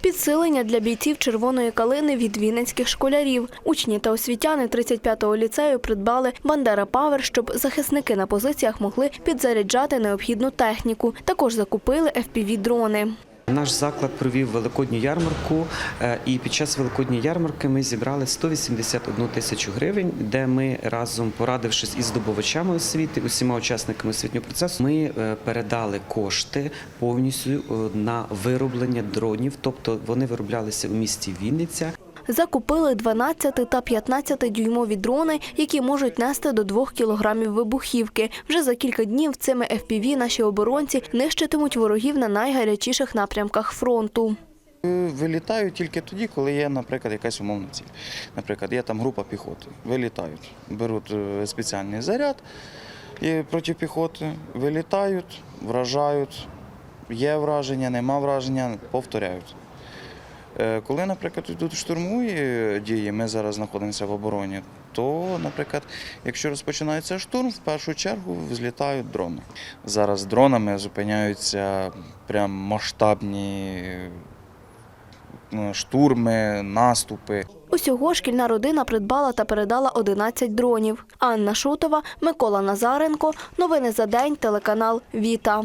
Підсилення для бійців червоної калини від вінницьких школярів. Учні та освітяни 35-го ліцею придбали Бандера Павер, щоб захисники на позиціях могли підзаряджати необхідну техніку. Також закупили FPV-дрони. Наш заклад провів великодню ярмарку, е, і під час великодньої ярмарки ми зібрали 181 тисячу гривень, де ми разом порадившись із здобувачами освіти, усіма учасниками освітнього процесу, ми е, передали кошти повністю е, на вироблення дронів, тобто вони вироблялися у місті Вінниця. Закупили 12 та 15 дюймові дрони, які можуть нести до 2 кілограмів вибухівки. Вже за кілька днів цими FPV наші оборонці нищитимуть ворогів на найгарячіших напрямках фронту. Вилітають тільки тоді, коли є, наприклад, якась умовна ціль. Наприклад, є там група піхоти. Вилітають, беруть е, спеціальний заряд проти піхоти, вилітають, вражають. Є враження, нема враження, повторяють. Е, Коли, наприклад, йдуть штурмові дії, ми зараз знаходимося в обороні, то, наприклад, якщо розпочинається штурм, в першу чергу взлітають дрони. Зараз дронами зупиняються прям масштабні е, штурми, наступи. Усього шкільна родина придбала та передала 11 дронів. Анна Шутова, Микола Назаренко. Новини за день. Телеканал Віта.